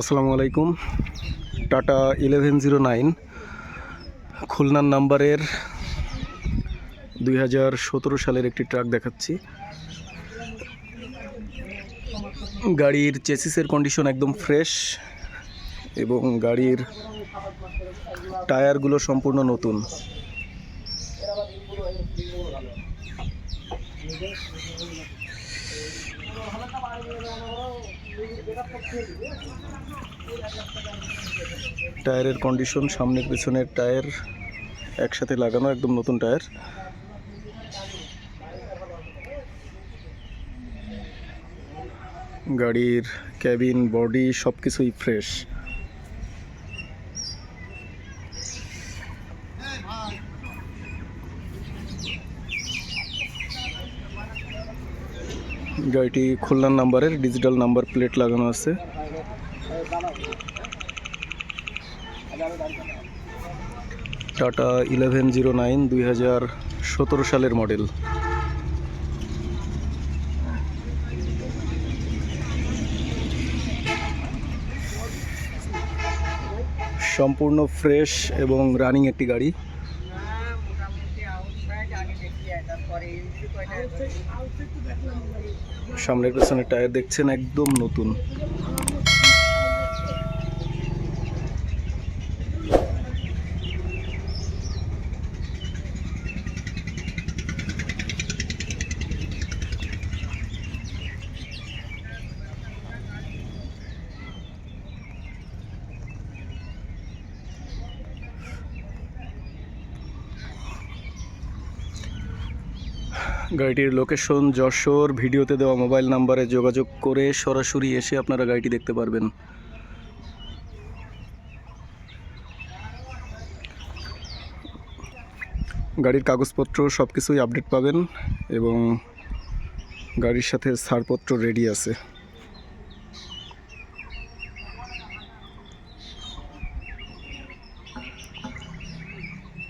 আসসালামু আলাইকুম। Tata eleven zero nine, খুলনার নাম্বারের দুই হাজার সতেরো সালের একটি ট্রাক দেখাচ্ছি। গাড়ির চেসিসের কন্ডিশন একদম ফ্রেশ এবং গাড়ির টায়ারগুলো সম্পূর্ণ নতুন। টায়ারের কন্ডিশন সামনের পিছনের টায়ার একসাথে লাগানো, একদম নতুন টায়ার গাড়ির ক্যাবিন বডি সব কিছুই ফ্রেশ গাড়িটি খুলনার নাম্বারের ডিজিটাল নাম্বার প্লেট লাগানো আছে। টাটা ইলেভেন জিরো নাইন দুই হাজার সতেরো সালের মডেল সম্পূর্ণ ফ্রেশ এবং রানিং একটি গাড়ি। সামনের পেছনের টায়ার দেখছেন একদম নতুন। গাড়িটির লোকেশন যশোর, ভিডিওতে দেওয়া মোবাইল নাম্বারে যোগাযোগ করে সরাসরি এসে আপনারা গাড়িটি দেখতে পারবেন। গাড়ির কাগজপত্র সব কিছুই আপডেট পাবেন এবং গাড়ির সাথে ছাড়পত্র রেডি আছে।